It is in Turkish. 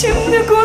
Şimdi gol.